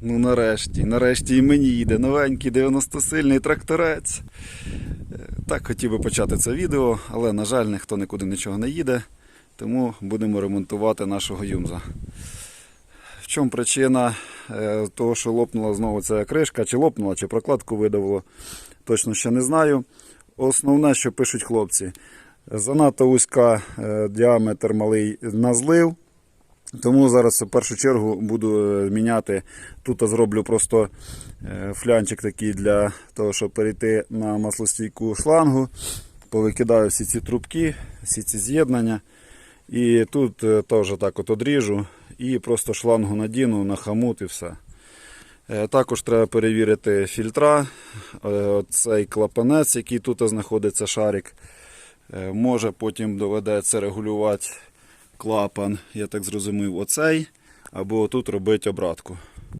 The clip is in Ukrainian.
Ну нарешті, нарешті і мені їде новенький 90-сильний тракторець. Е, Так хотів би почати це відео, але, на жаль, ніхто нікуди нічого не їде, тому будемо ремонтувати нашого юмза. В чому причина е, того, що лопнула знову ця кришка, чи лопнула, чи прокладку видавило, точно ще не знаю. Основне, що пишуть хлопці, занадто вузька е, діаметр малий на злив. Тому зараз в першу чергу буду е, міняти. Тут зроблю просто е, флянчик такий для того, щоб перейти на маслостійку шлангу. Повикидаю всі ці трубки, всі ці з'єднання. І тут е, теж так от одріжу і просто шлангу надіну на хамут і все. Також треба перевірити фільтра. Цей клапанець, який тут знаходиться шарик. Може потім доведеться регулювати клапан, я так зрозумів, оцей, або тут робити обратку.